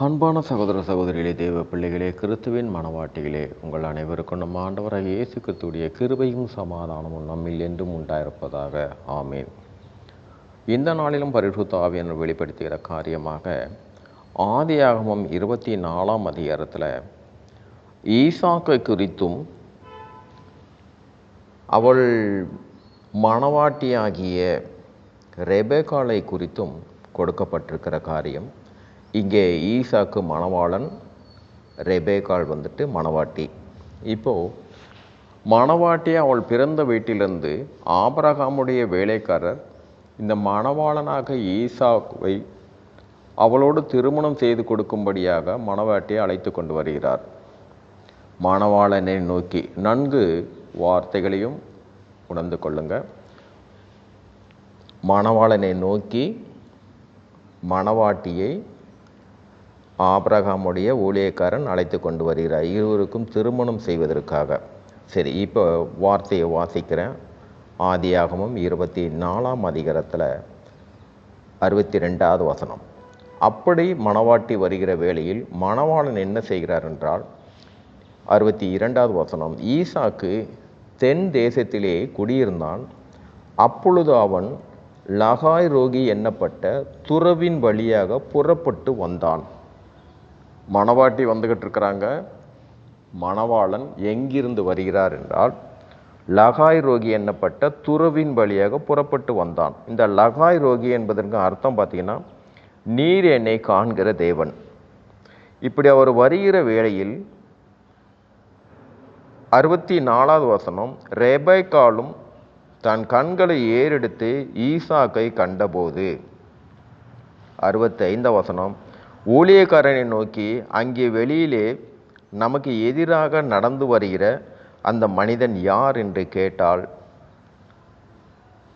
அன்பான சகோதர சகோதரிகளே தேவ பிள்ளைகளே கிறிஸ்துவின் மனவாட்டிகளே உங்கள் அனைவருக்கும் நம்ம ஆண்டவராக இயேசு கிறிஸ்துடைய கிருபையும் சமாதானமும் நம்மில் என்றும் உண்டாயிருப்பதாக. ஆமேன். இந்த நாளிலும் பரிசுத்த ஆவியனர் வெளிப்படுத்துகிற காரியமாக ஆதியாகமம் இருபத்தி நாலாம் அதிகாரத்தில் ஈசாக்கை குறித்தும் அவள் மணவாட்டியாகிய ரெபேகாலை குறித்தும் கொடுக்கப்பட்டிருக்கிற காரியம். இங்கே ஈசாக்கு மணவாளன் ரெபேகால் வந்துட்டு மணவாட்டி. இப்போது மணவாட்டி அவள் பிறந்த வீட்டிலிருந்து ஆபரகாமுடைய வேலைக்காரர் இந்த மணவாளனாக ஈசாக்குவை அவளோடு திருமணம் செய்து கொடுக்கும்படியாக மணவாட்டியை அழைத்து கொண்டு வருகிறார். மணவாளனை நோக்கி நன்கு வார்த்தைகளையும் உணர்ந்து கொள்ளுங்க. மணவாளனை நோக்கி மணவாட்டியை ஆபிரகாமுடைய ஊழியக்காரன் அழைத்து கொண்டு வருகிறார். இருவருக்கும் திருமணம் செய்வதற்காக. சரி இப்போ வார்த்தையை வாசிக்கிறேன். ஆதியாகமும் இருபத்தி நாலாம் அதிகாரத்தில் அறுபத்தி ரெண்டாவது வசனம். அப்படி மணவாட்டி வருகிற வேளையில் மணவாளன் என்ன செய்கிறார் என்றால் அறுபத்தி இரண்டாவது வசனம் ஈசாக்கு தென் தேசத்திலே குடியிருந்தான். அப்பொழுது அவன் லகாய் ரோகி எண்ணப்பட்ட துறவின் வழியாக புறப்பட்டு வந்தான். மணவாட்டி வந்துகிட்டு இருக்கிறாங்க மணவாளன் எங்கிருந்து வருகிறார் என்றால் லகாய் ரோகி என்னப்பட்ட துறவின் வழியாக புறப்பட்டு வந்தான். இந்த லகாய் ரோகி என்பதற்கு அர்த்தம் பார்த்தீங்கன்னா நீர் என்னை காண்கிற தேவன். இப்படி அவர் வருகிற வேளையில் அறுபத்தி நாலாவது வசனம் ரெபைக்காலும் தன் கண்களை ஏறெடுத்து ஈசாக்கை கண்டபோது அறுபத்தி ஐந்தாம் வசனம் ஊழியக்காரனை நோக்கி அங்கே வெளியிலே நமக்கு எதிராக நடந்து வருகிற அந்த மனிதன் யார்? என்று கேட்டால்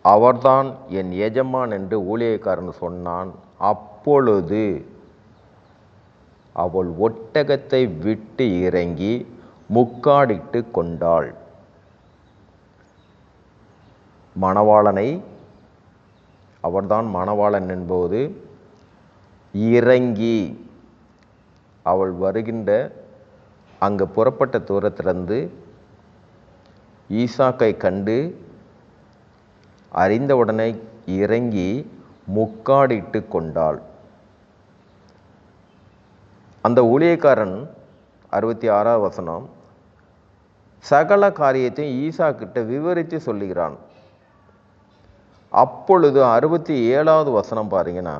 அவர்தான் என் எஜமான் என்று ஊழியக்காரன் சொன்னான். அப்பொழுது அவள் ஒட்டகத்தை விட்டு இறங்கி முக்காடிட்டு கொண்டாள். மணவாளனை? அவர்தான் மணவாளன் என்போது இறங்கி அவள் வருகின்ற அங்கே புறப்பட்ட தூரத்திலிருந்து ஈசாக்கை கண்டு அறிந்தவுடனே இறங்கி முக்காடிட்டு கொண்டாள். அந்த ஊழியக்காரன் அறுபத்தி ஆறாவது வசனம் சகல காரியத்தையும் ஈசா கிட்ட விவரித்து சொல்லுகிறான். அப்பொழுது அறுபத்தி ஏழாவது வசனம் பாருங்கன்னா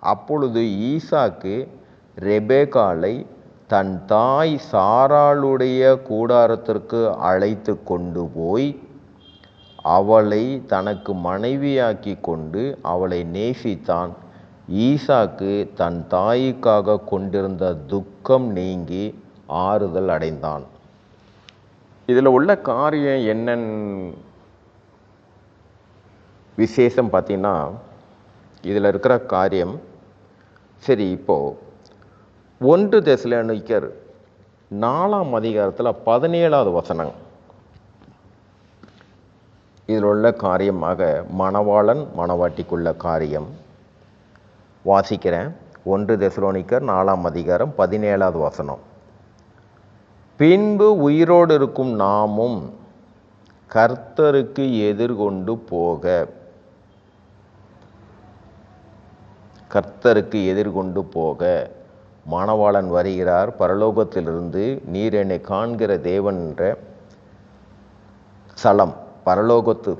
அப்பொழுது ஈசாக்கு ரெபேகாலை தன் தாய் சாராளுடைய கூடாரத்திற்கு அழைத்து கொண்டு போய் அவளை தனக்கு மனைவியாக்கி கொண்டு அவளை நேசித்தான். ஈசாக்கு தன் தாய்க்காக கொண்டிருந்த துக்கம் நீங்கி ஆறுதல் அடைந்தான். இதில் உள்ள காரியம் என்னன்னு விசேஷம் பார்த்தீங்கன்னா இதில் இருக்கிற காரியம் சரி இப்போது ஒன்று தெசலோனிக்கர் நாலாம் அதிகாரத்தில் பதினேழாவது வசனம். இதில் உள்ள காரியமாக மணவாளன் மணவாட்டிக்குள்ள காரியம். வாசிக்கிறேன். ஒன்று தெசலோனிக்கர் நாலாம் அதிகாரம் பதினேழாவது வசனம். பின்பு உயிரோடு இருக்கும் நாமும் கர்த்தருக்கு எதிர்கொண்டு போக கர்த்தருக்கு எதிர்கொண்டு போக மணவாளன் வருகிறார். பரலோகத்திலிருந்து நீர் என்னை காண்கிற தேவன் என்ற சலம் பரலோகத்து.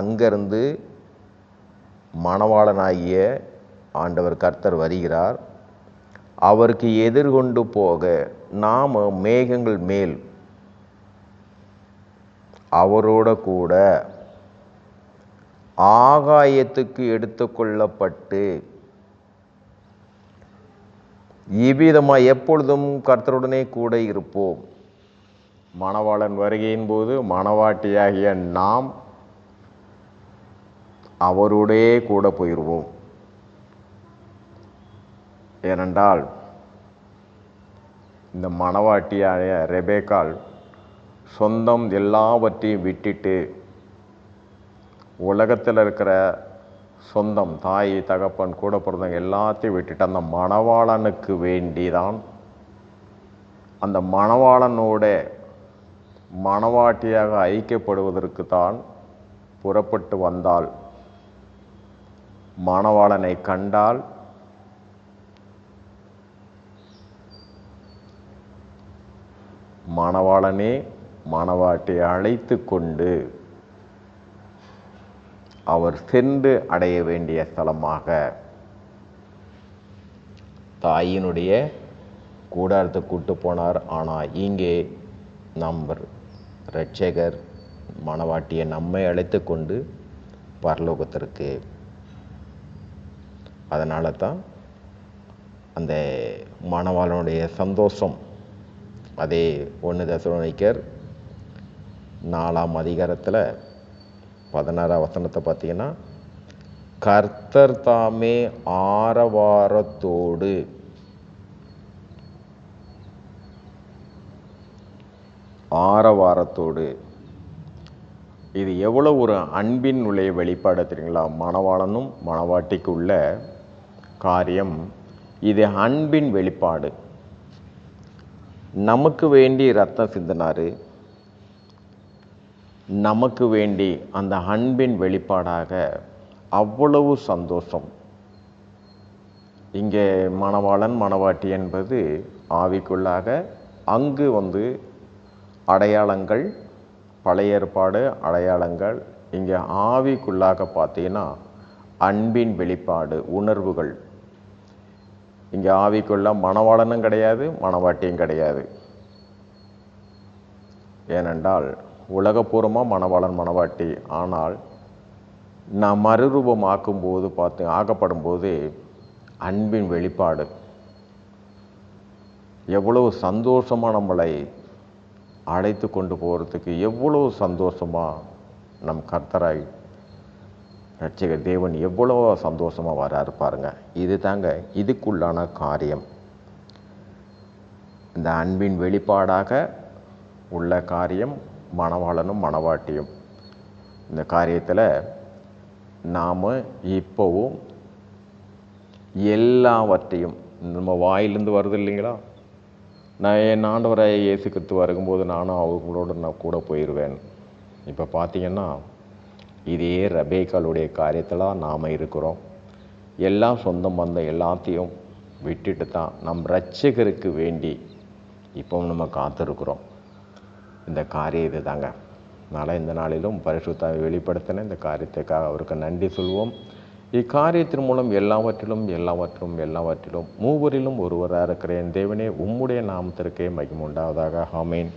அங்கிருந்து மணவாளனாகிய ஆண்டவர் கர்த்தர் வருகிறார். அவருக்கு எதிர்கொண்டு போக நாம் மேகங்கள் மேல் அவரோட கூட ஆகாயத்துக்கு எடுத்துக்கொள்ளப்பட்டு இவ்விதமாக எப்பொழுதும் கர்த்தருடனே கூட இருப்போம். மணவாளன் வருகையின் போது மணவாட்டியாகிய நாம் அவருடைய கூட போயிடுவோம் ஏனென்றால் இந்த மணவாட்டியாய ரெபேக்கால் சொந்தம் எல்லாவற்றையும் விட்டுட்டு உலகத்தில் இருக்கிற சொந்தம் தாய் தகப்பன் கூட பிறந்தவங்க எல்லாத்தையும் விட்டுட்டு அந்த மணவாளனுக்கு வேண்டிதான். அந்த மணவாளனோட மணவாட்டியாக ஐக்கியப்படுவதற்கு தான் புறப்பட்டு வந்தால் மணவாளனை கண்டால் மணவாளனே மணவாட்டி அழைத்து கொண்டு அவர் சென்று அடைய வேண்டிய ஸ்தலமாக. தாயினுடைய கூடாரத்தை கூட்டு போனார். ஆனால் இங்கே நம் ரட்சகர் மணவாட்டியை நம்மை அழைத்து கொண்டு பரலோகத்திற்கு. அதனால தான் அந்த மணவாளனுடைய சந்தோஷம். அதே ஒன்று தசரோனிக்கர் நாலாம் அதிகாரத்தில் பதினாறாம் வசனத்தை பார்த்தீங்கன்னா கர்த்தர் தாமே ஆரவாரத்தோடு. ஆரவாரத்தோடு. இது எவ்வளோ ஒரு அன்பின் உள்ள வெளிப்பாடு தெரியுங்களா? மணவாளனும் மணவாட்டிக்கு உள்ள காரியம் இது அன்பின் வெளிப்பாடு. நமக்கு வேண்டி ரத்தம் சிந்தினார். நமக்கு வேண்டி அந்த அன்பின் வெளிப்பாடாக அவ்வளவு சந்தோஷம். இங்கே மணவாளன் மணவாட்டி என்பது ஆவிக்குள்ளாக அங்கு வந்து அடையாளங்கள் பழைய ஏற்பாடு அடையாளங்கள் இங்கே ஆவிக்குள்ளாக பார்த்தீங்கன்னா அன்பின் வெளிப்பாடு உணர்வுகள். இங்கே ஆவிக்குள்ள மணவாளனும் கிடையாது மணவாட்டியும் கிடையாது. ஏனென்றால் உலகப்பூர்வமாக மணவாளன் மணவாட்டி. ஆனால் நாம் மறுரூபமாக்கும் போது பார்த்து ஆக்கப்படும் போது அன்பின் வெளிப்பாடு. எவ்வளவு சந்தோஷமாக நம்மளை அழைத்து கொண்டு போகிறதுக்கு எவ்வளவு சந்தோஷமாக நம் கர்த்தராய் ரட்சிக தேவன் எவ்வளோ சந்தோஷமாக வராரு பாருங்க. இது தாங்க இதுக்குள்ளான காரியம். இந்த அன்பின் வெளிப்பாடாக உள்ள காரியம் மணவாளனும் மணவாட்டியும். இந்த காரியத்தில் நாம் இப்போவும் எல்லாவற்றையும் நம்ம வாயிலிருந்து வருது இல்லைங்களா? நான் என் ஆண்டவராக இயேசு கிறிஸ்து வரும்போது நானும் அவங்களோட நான் கூட போயிடுவேன் இப்போ பார்த்தீங்கன்னா இதே ரபேக்காளுடைய காரியத்தில் நாம் இருக்கிறோம். எல்லாம் சொந்தம் வந்த எல்லாத்தையும் விட்டுட்டு தான் நம் ரட்சகருக்கு வேண்டி இப்போ நம்ம காத்திருக்கிறோம். இந்த காரியம் இது தாங்க அதனால் இந்த நாளிலும் பரிசுத்தாவை வெளிப்படுத்தின இந்த காரியத்துக்காக அவருக்கு நன்றி சொல்வோம். இக்காரியத்தின் மூலம் எல்லாவற்றிலும் எல்லாவற்றிலும் எல்லாவற்றிலும் மூவரிலும் ஒருவராக இருக்கிறேன் தேவனே உம்முடைய நாமத்திற்கே மகிமுண்டாவதாக ஆமேன்.